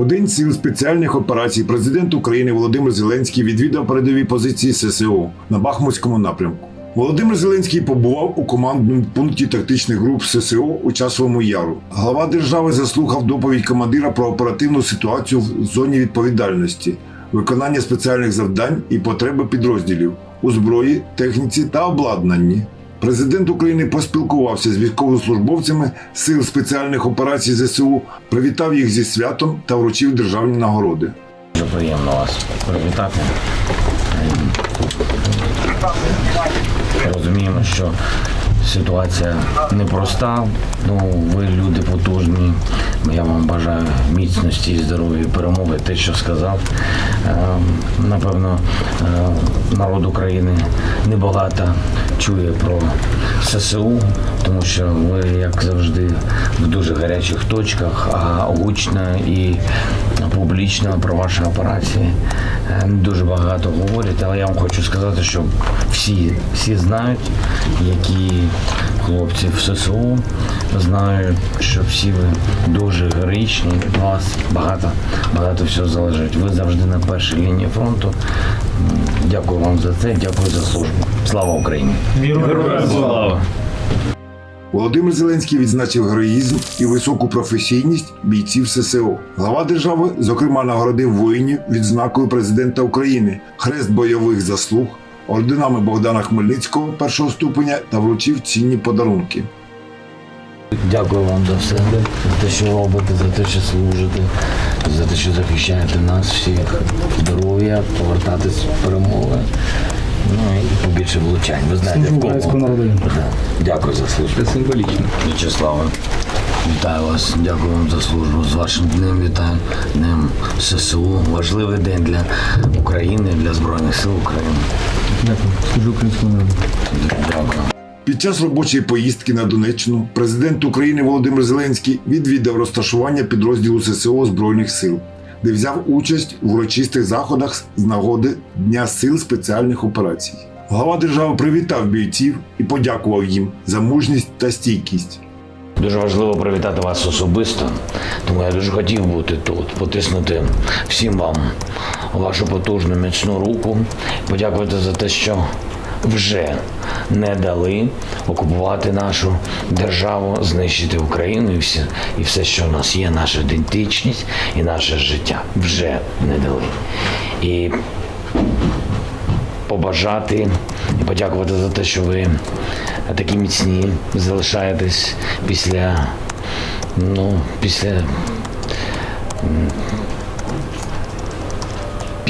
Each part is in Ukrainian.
У день сил спеціальних операцій президент України Володимир Зеленський відвідав передові позиції ССО на Бахмутському напрямку. Володимир Зеленський побував у командному пункті тактичних груп ССО у часовому яру. Глава держави заслухав доповідь командира про оперативну ситуацію в зоні відповідальності, виконання спеціальних завдань і потреби підрозділів у зброї, техніці та обладнанні. Президент України поспілкувався з військовослужбовцями сил спеціальних операцій ЗСУ, привітав їх зі святом та вручив державні нагороди. Дуже приємно вас привітати. Розуміємо, що ситуація непроста. Ну, ви люди потужні. Я вам бажаю міцності, здоров'я, перемоги. Те, що сказав. Е, Напевно, е, народ України небагато чує про ССУ, тому що ви, як завжди, в дуже гарячих точках, а гучно і публічно про ваші операції е, дуже багато говорять, але я вам хочу сказати, що всі, всі знають, які хлопці в ССУ знають, що всі ви дуже героїчні, від вас багато, багато всього залежить. Ви завжди на першій лінії фронту. Дякую вам за це, дякую за службу. Слава Україні! Слава! Володимир Зеленський відзначив героїзм і високу професійність бійців ССО. Глава держави, зокрема, нагородив воїнів відзнакою президента України, хрест бойових заслуг, орденами Богдана Хмельницького першого ступеня та вручив цінні подарунки. Дякую вам за все, за те, що робите, за те, що служите, за те, що захищаєте нас всіх. Здоров'я, повертатись з перемоги. Ну і побільше влучань. Ви знаєте, в. Да. Дякую за службу. Це символічно. В'ячеславе, вітаю вас. Дякую вам за службу. З вашим днем вітаю. Днем ССУ. Важливий день для України, для Збройних сил України. Дякую. Служу українському народу. Дякую. Під час робочої поїздки на Донеччину президент України Володимир Зеленський відвідав розташування підрозділу ССО Збройних сил, де взяв участь в урочистих заходах з нагоди Дня сил спеціальних операцій. Глава держави привітав бійців і подякував їм за мужність та стійкість. Дуже важливо привітати вас особисто, тому я дуже хотів бути тут, потиснути всім вам вашу потужну міцну руку, подякувати за те, що вже не дали окупувати нашу державу, знищити Україну і все, і все, що в нас є, наша ідентичність і наше життя. Вже не дали. І побажати і подякувати за те, що ви такі міцні залишаєтесь після, ну, після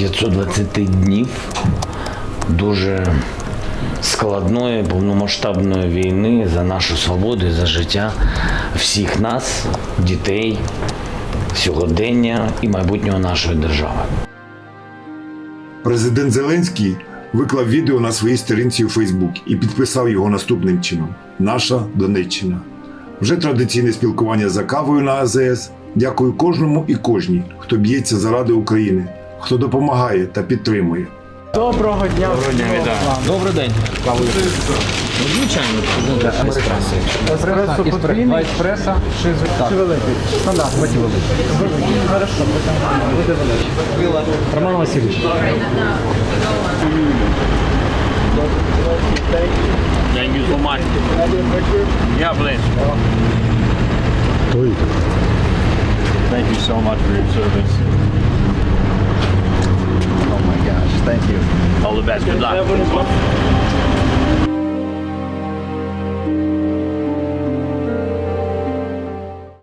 520 днів дуже складної, повномасштабної війни за нашу свободу і за життя всіх нас, дітей, сьогодення і майбутнього нашої держави. Президент Зеленський виклав відео на своїй сторінці у Фейсбук і підписав його наступним чином: Наша Донеччина. Вже традиційне спілкування за кавою на АЗС. Дякую кожному і кожній, хто б'ється заради України, хто допомагає та підтримує. Доброго дня. Доброго дня, вітаю. Добрий день. Звичайно, Еспресо потрібний. Еспресо чи Чи великий? Стандарт, великий. Хорошо, буде великий. Роман Васильович. You so much. Yeah, bless. Thank you so much for your service. Thank you. All the best. Good luck.